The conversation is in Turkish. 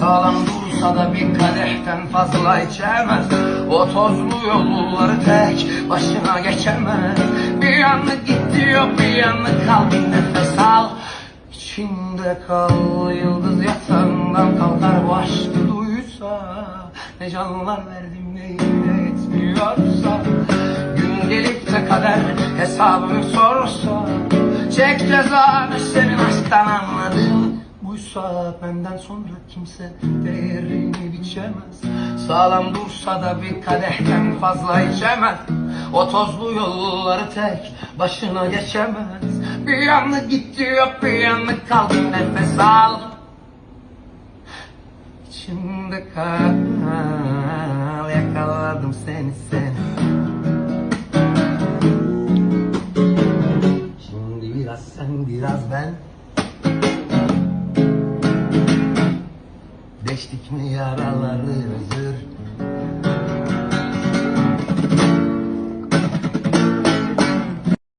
Sağlam dursa da bir kadehten fazla içemez. O tozlu yolları tek başına geçemez. Bir yanı gitti yok bir yanı kal bir nefes al İçinde kal. Yıldız yatağından kalkar bu aşkı duysa. Ne canlar verdim ne yine yetmiyorsa Gün gelip de kader hesabını sorsa. Çek cezanı senin aşktan anladın Buysa benden sonra kimse değerini biçemez. Sağlam dursa da bir kadehten fazla içemez. O tozlu yolları tek başına geçemez. Bir yanı gitti yok bir yanı kaldı. Nefes al. İçimde kal yakaladım seni seni. Şimdi biraz sen biraz ben Deştik mi yaraları